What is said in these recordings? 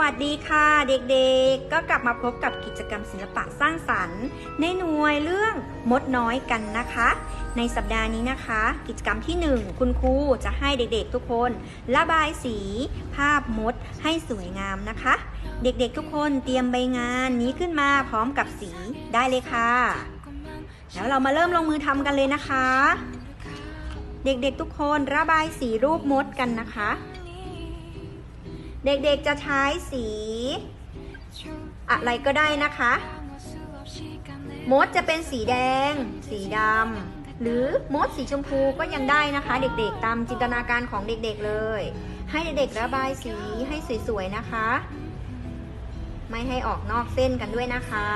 วัสดีค่ะเด็กๆ ก็กลับมาพบกับกิจกรรมศิลปะสร้างสรรค์ ในหน่วยเรื่องมดน้อยกันนะคะ ในสัปดาห์นี้นะคะ กิจกรรมที่ 1 คุณครูจะให้เด็กๆทุกคน ระบายสี ภาพมดให้สวยงามนะคะ เด็กๆทุกคนเตรียมใบงานนี้ขึ้นมาพร้อมกับสีได้เลยค่ะ แล้วเรามาเริ่มลงมือทำกันเลยนะคะ เด็กๆทุกคนระบายสีรูปมดกันนะคะ เด็กๆจะใช้สี อะไรก็ได้นะคะ มดจะเป็นสีแดง สีดำหรือมดสีชมพูก็ยังได้นะคะ เด็กๆ ตามจินตนาการของเด็กๆเลย ให้เด็กๆระบายสีให้สวยๆนะคะ ไม่ให้ออกนอกเส้นกันด้วยนะคะ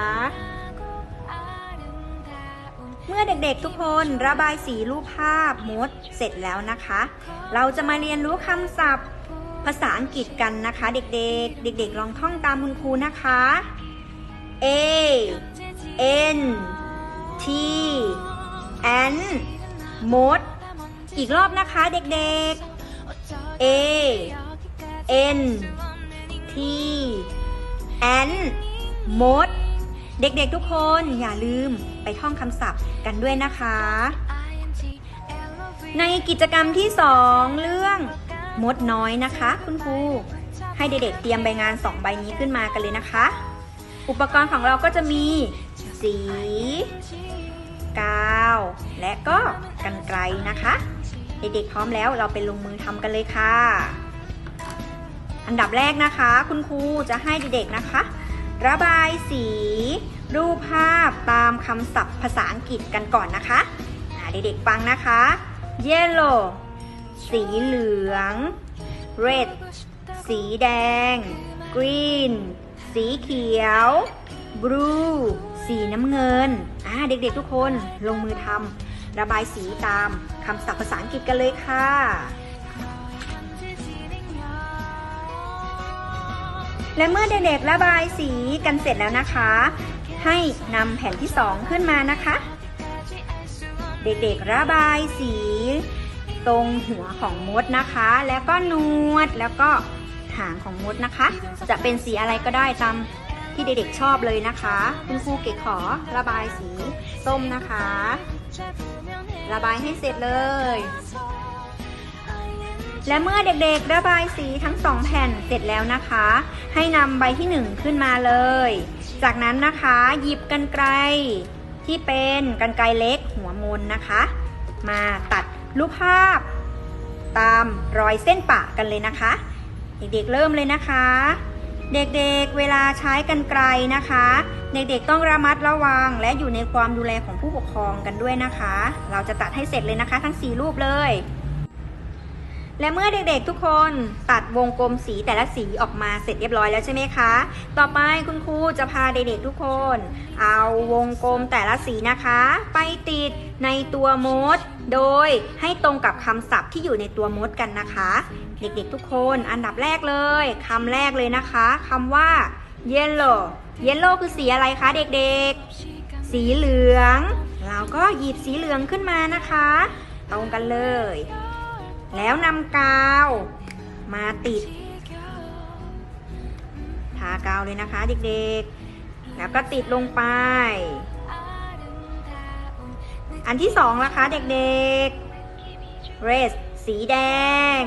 เมื่อเด็กๆทุกคนระบายสีรูปภาพมดเสร็จแล้วนะคะ เราจะมาเรียนรู้คำศัพท์ ภาษาอังกฤษกันนะคะ เด็กๆ เด็ก ๆ ลองท่องตามคุณครูนะคะ A N T N มด อีกรอบนะคะเด็กๆ A N T N มด เด็กๆทุกคนอย่าลืมไปท่องคำศัพท์กันด้วยนะคะ ในกิจกรรมที่ 2 เรื่อง มดน้อยนะคะ คุณครูให้เด็กๆเตรียมใบงาน 2 ใบนี้ขึ้นมากันเลยนะคะ อุปกรณ์ของเราก็จะมี สีกาว และก็กันไกลนะคะ เด็กๆพร้อมแล้วเราไปลงมือทำกันเลยค่ะ อันดับแรกนะคะ คุณครูจะให้เด็กๆนะคะ ระบายสี รูปภาพตามคำศัพท์ภาษาอังกฤษกันก่อนนะคะเด็กๆฟังนะคะ yellow สีเหลือง red สีแดง green สีเขียว blue สีน้ำเงิน อ่า เด็กๆทุกคนลงมือทำระบายสีตามคำศัพท์ภาษาอังกฤษกันเลยค่ะและเมื่อเด็กๆระบายสีกันเสร็จแล้วนะคะ ให้นำแผ่นที่ 2 ขึ้นมานะคะ เด็กๆระบายสี ตรงหัวของมดนะคะ แล้วก็นวดแล้วก็หางของมดนะคะ จะเป็นสีอะไรก็ได้ตามที่เด็กๆชอบเลยนะคะ คุณครูเก๋ขอระบายสีส้มนะคะ ระบายให้เสร็จเลย และเมื่อเด็กๆ ระบายสีทั้งสองแผ่นเสร็จแล้วนะคะ ให้นำใบที่หนึ่งขึ้นมาเลย จากนั้นนะคะหยิบกันไกลที่เป็นกันไกลเล็กหัวมนนะคะ มาตัด รูปภาพ ตามรอยเส้นปะกันเลยนะคะ เด็กๆเริ่มเลยนะคะ เด็กๆเวลาใช้กันไกลนะคะ เด็กๆต้องระมัดระวัง และอยู่ในความดูแลของผู้ปกครองกันด้วยนะคะ เราจะตัดให้เสร็จเลยนะคะ ทั้ง 4 รูปเลย และเมื่อเด็กๆทุกคนตัดวงกลมสีแต่ละสีออกมาเสร็จเรียบร้อยแล้วใช่ไหมคะ ต่อไปคุณครูจะพาเด็กๆทุกคน เอาวงกลมแต่ละสีนะคะ ไปติดในตัวมด โดยให้ตรงกับคำศัพท์ที่อยู่ในตัวมดกันนะคะ เด็กๆทุกคนอันดับแรกเลยคำแรกเลยนะคะคำว่า yellow yellow คือสีอะไรคะเด็กๆ สีเหลือง เราก็หยิบสีเหลืองขึ้นมานะคะ ตรงกันเลย แล้วนำกาว มาติด ทากาวเลยนะคะเด็กๆ แล้วก็ติดลงไป อันที่สองนะคะเด็กๆ red สีแดง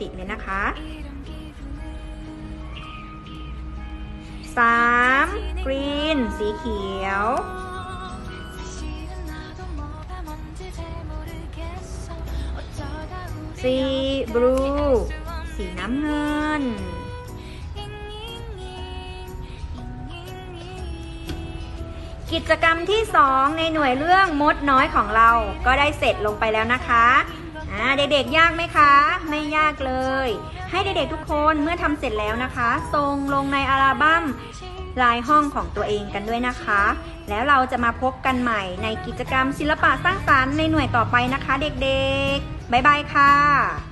ติดเลยนะคะสาม green สีเขียวสีบลูสีน้ำเงิน กิจกรรมที่ 2 ในหน่วยเรื่องมดน้อยของเราก็ได้เสร็จลงไปแล้วนะคะอ่าเด็กๆยากไหมคะ ไม่ยากเลย ให้เด็กๆทุกคนเมื่อทำเสร็จแล้วนะคะส่งลงในอัลบั้มลายห้องของตัวเองกันด้วยนะคะ แล้วเราจะมาพบกันใหม่ในกิจกรรมศิลปะสร้างสรรค์ในหน่วยต่อไปนะคะ เด็กๆบ๊ายบายค่ะ